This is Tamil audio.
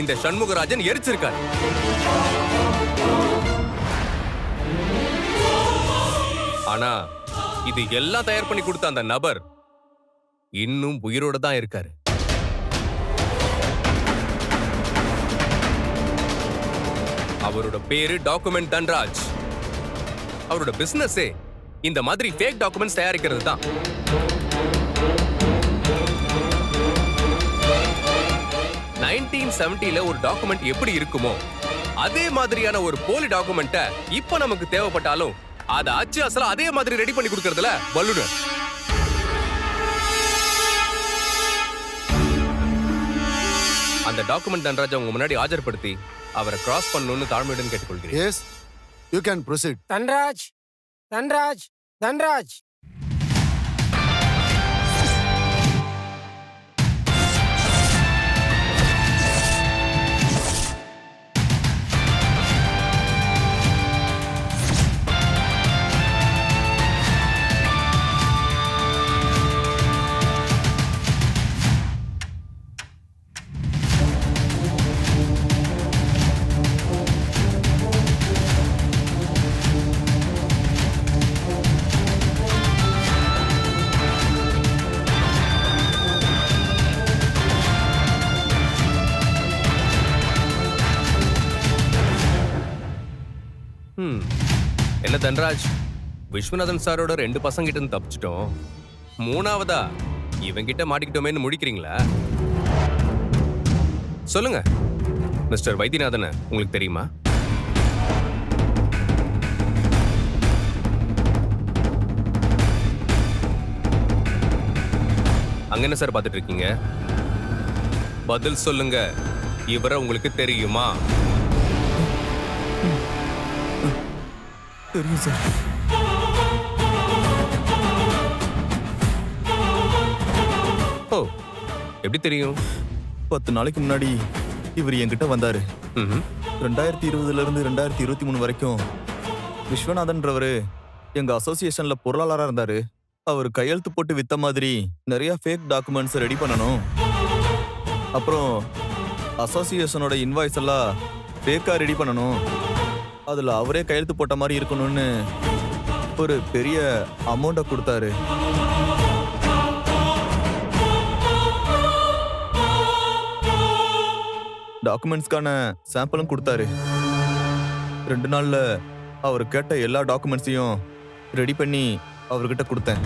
இந்த சண்முகராஜன் எரிச்சிருக்காரு. ஆனா இது எல்லாம் தயார் பண்ணி கொடுத்த அந்த நபர் இன்னும் உயிரோட தான் இருக்காரு. அவரோட பேரு டாக்குமெண்ட் தன்ராஜ். அவரோட பிசினஸே இந்த மாதிரி ஃபேக் டாக்குமெண்ட்ஸ் தயாரிக்கிறது தான். நைன்டீன் செவன்டில ஒரு டாக்குமெண்ட் எப்படி இருக்குமோ அதே மாதிரியான ஒரு போலி டாக்குமெண்ட்டை இப்ப நமக்கு தேவைப்பட்டாலும் அதை அச்சு அசலா அதே மாதிரி ரெடி பண்ணி கொடுக்கறதுல வல்லுனர். அந்த டாக்குமெண்ட் தன்ராஜ் உங்க முன்னாடி ஆஜர்படுத்தி அவரை கிராஸ் பண்ணணும்னு தாழ்மையுடன் கேட்டுக்கொள்கிறேன். Yes you can proceed Dhanraj Dhanraj Dhanraj. ம். என்ன தன்ராஜ் விஸ்வநாதன் சாரோட ரெண்டு பசங்கிட்ட இருந்து தப்பிச்சிட்டோம். மூணாவதா இவங்கிட்ட மாட்டிக்கிட்டோமேன்னு முடிக்கிறீங்களா சொல்லுங்க மிஸ்டர் வைத்தியநாதன் உங்களுக்கு தெரியுமா? அங்க என்ன சார் பார்த்துட்டு இருக்கீங்க? பதில் சொல்லுங்க இவரை உங்களுக்கு தெரியுமா? தெரியும் சார். ஓ எப்படி தெரியும்? பத்து நாளைக்கு முன்னாடி இவர் என்கிட்ட வந்தாரு. ரெண்டாயிரத்தி இருபதுல இருந்து ரெண்டாயிரத்தி இருபத்தி மூணு வரைக்கும் விஸ்வநாதன்றவரு எங்க அசோசியேஷன்ல பொருளாளரா இருந்தாரு. அவர் கையெழுத்து போட்டு வித்த மாதிரி நிறைய ஃபேக் டாக்குமெண்ட்ஸ் ரெடி பண்ணணும். அப்புறம் அசோசியேஷனோட இன்வாய்ஸ் எல்லாம் ஃபேக்கா ரெடி பண்ணணும். அதுல அவரே கையெழுத்து போட்ட மாதிரி இருக்கணும்னு ஒரு பெரிய அமௌண்ட்டை கொடுத்தாரு. டாக்குமெண்ட்ஸ்க்கான சாம்பிளும் கொடுத்தாரு. ரெண்டு நாள்ல அவர் கேட்ட எல்லா டாக்குமெண்ட்ஸையும் ரெடி பண்ணி அவர்கிட்ட கொடுத்தேன்.